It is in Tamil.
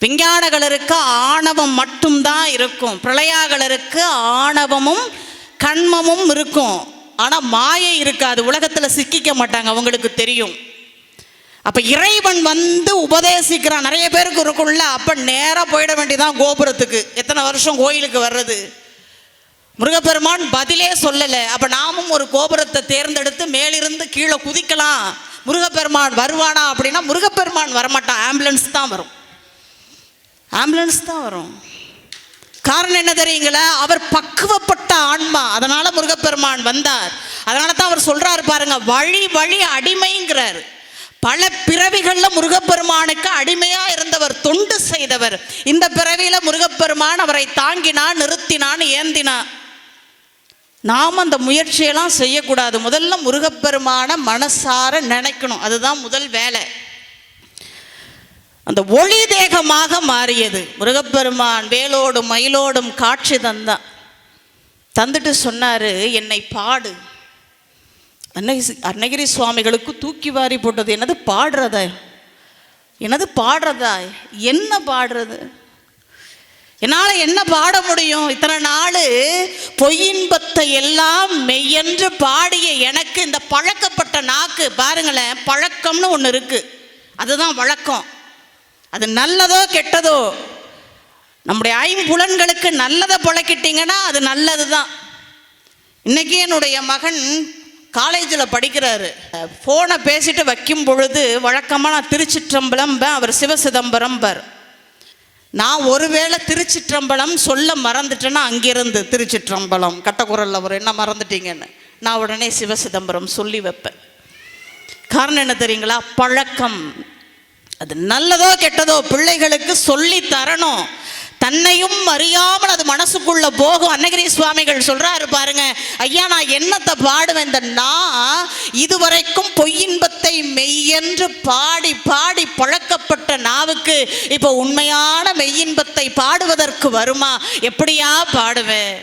விஞ்ஞானகளருக்கு ஆணவம் மட்டும்தான் இருக்கும். பிரளயாகளருக்கு ஆணவமும் கண்மமும் இருக்கும். ஆனால் மாயை இருக்காது. உலகத்தில் சிக்கிக்க மாட்டாங்க. அவங்களுக்கு தெரியும். அப்போ இறைவன் வந்து உபதேசிக்கிறான். நிறைய பேருக்கு இருக்குள்ள அப்போ நேராக போயிட வேண்டியதான் கோபுரத்துக்கு. எத்தனை வருஷம் கோயிலுக்கு வர்றது? முருகப்பெருமான் பதிலே சொல்லலை. அப்போ நாமும் ஒரு கோபுரத்தை தேர்ந்தெடுத்து மேலிருந்து கீழே குதிக்கலாம். முருகப்பெருமான் வருவானா அப்படின்னா முருகப்பெருமான் வரமாட்டான். ஆம்புலன்ஸ் தான் வரும். ஆம்புலன்ஸ் தான் வரும். காரணம் என்ன தெரியுங்களா? அவர் பக்குவப்பட்ட ஆன்மா. அதனால முருகப்பெருமான் வந்தார். அதனால தான் அவர் சொல்றாரு பாருங்க வழி வழி அடிமைங்கிறார். பல பிறவிகளில் முருகப்பெருமானுக்கு அடிமையா இருந்தவர் தொண்டு செய்தவர். இந்த பிறவியில முருகப்பெருமான் அவரை தாங்கினான் நிறுத்தினான் ஏந்தினான் நாம் அந்த முயற்சியெல்லாம் செய்யக்கூடாது. முதல்ல முருகப்பெருமான மனசார நினைக்கணும். அதுதான் முதல் வேலை. அந்த ஒளி தேகமாக மாறியது. முருகப்பெருமான் வேலோடும் மயிலோடும் காட்சி தந்தான் தந்துட்டு சொன்னார் என்னை பாடு. அன்னகி அன்னகிரி சுவாமிகளுக்கு தூக்கி வாரி போட்டது என்னது பாடுறதா? என்னது பாடுறதா? என்ன பாடுறது? என்னால் என்ன பாட முடியும்? இத்தனை நாள் பொய்யின்பத்தை எல்லாம் மெய்யென்று பாடிய எனக்கு இந்த பழக்கப்பட்ட நாக்கு பாருங்களேன் பழக்கம்னு ஒன்று இருக்குது அதுதான் வழக்கம். அது நல்லதோ கெட்டதோ நம்முடைய ஐம்புலன்களுக்கு நல்லதை பழக்கிட்டீங்கன்னா அது நல்லது தான் இன்னைக்கு என்னுடைய மகன் காலேஜில் படிக்கிறாரு. ஃபோனை பேசிட்டு வைக்கும் பொழுது வழக்கமாக நான் திருச்சிற்றம்பலம் அவர் சிவசிதம்பரம் பர் நான் ஒருவேளை திருச்சிற்றம்பலம் சொல்ல மறந்துட்டேன்னா அங்கிருந்து திருச்சிற்றம்பலம். கட்டக்குரலில் ஒரு என்ன மறந்துட்டீங்கன்னு? நான் உடனே சிவசிதம்பரம் சொல்லி வைப்பேன். காரணம் என்ன தெரியுங்களா? பழக்கம். அது நல்லதோ கெட்டதோ பிள்ளைகளுக்கு சொல்லி தரணும். தன்னையும் அறியாமல் அது மனசுக்குள்ள போகும். அன்னகிரி சுவாமிகள் சொல்றாரு பாருங்க ஐயா நான் என்னத்தை பாடுவேன் இந்த நான் இதுவரைக்கும் பொய்யின்பத்தை மெய்யென்று பாடி பாடி பழக்கப்பட்ட நாவுக்கு இப்போ உண்மையான மெய்யின்பத்தை பாடுவதற்கு வருமா? எப்படியா பாடுவேன்